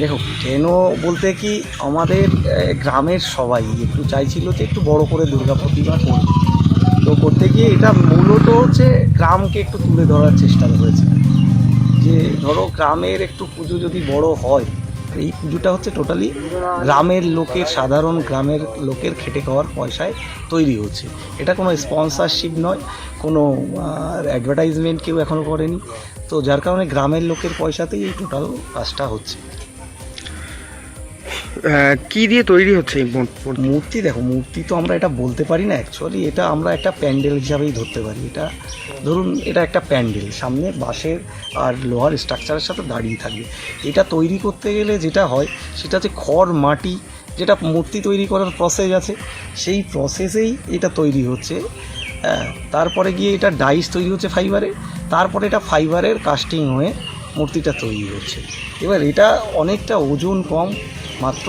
দেখো কেন বলতে কি আমাদের গ্রামের সবাই একটু চাইছিল যে একটু বড় করে দুর্গা প্রতিমা করবে তো করতে গিয়ে এটা মূলত হচ্ছে গ্রামকে একটু তুলে ধরার চেষ্টা হয়েছে যে ধরো, গ্রামের একটু পুজো যদি বড় হয়, এই পুজোটা হচ্ছে টোটালি গ্রামের লোকের, সাধারণ গ্রামের লোকের খেটে খাওয়ার পয়সায় তৈরি হচ্ছে। এটা কোনো স্পন্সরশিপ নয়, কোনো অ্যাডভার্টাইজমেন্ট কেউ এখনও করেনি। তো যার কারণে গ্রামের লোকের পয়সাতেই এই টোটাল কাজটা হচ্ছে। কি দিয়ে তৈরি হচ্ছে এই মূর্তি? দেখো, মূর্তি তো আমরা এটা বলতে পারি না অ্যাকচুয়ালি এটা আমরা একটা প্যান্ডেল হিসাবেই ধরতে পারি। এটা ধরুন, এটা একটা প্যান্ডেল, সামনে বাঁশের আর লোহার স্ট্রাকচারের সাথে দাঁড়িয়ে থাকবে। এটা তৈরি করতে গেলে যেটা হয়, সেটা হচ্ছে খড়, মাটি, যেটা মূর্তি তৈরি করার প্রসেস আছে, সেই প্রসেসেই এটা তৈরি হচ্ছে। তারপরে গিয়ে এটা ডাইস তৈরি হচ্ছে ফাইবারে তারপরে এটা ফাইবারের কাস্টিং হয়ে মূর্তিটা তৈরি হচ্ছে। এবার এটা অনেকটা ওজন কম মাত্র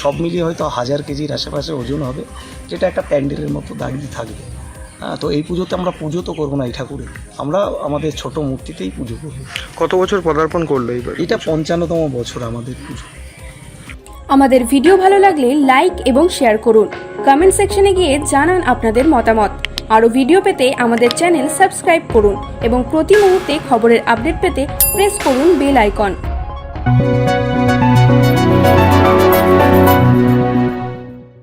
সব মিলিয়ে হয়তো হাজার কেজির আশেপাশে ওজন হবে যেটা একটা প্যান্ডেলের মতো দাঁড়িয়ে থাকবে। হ্যাঁ, তো এই পুজোতে আমরা পুজো তো করব না এই ঠাকুরে আমরা আমাদের ছোট মূর্তিতেই পুজো করব। কত বছর পদার্পণ করল এইবার? এটা পঞ্চান্নতম বছর আমাদের পুজো। আমাদের ভিডিও ভালো লাগলে লাইক এবং শেয়ার করুন। কমেন্ট সেকশনে গিয়ে জানান আপনাদের মতামত। আরও ভিডিও পেতে আমাদের চ্যানেল সাবস্ক্রাইব করুন এবং প্রতি মুহূর্তে খবরের আপডেট পেতে প্রেস করুন বেল আইকন।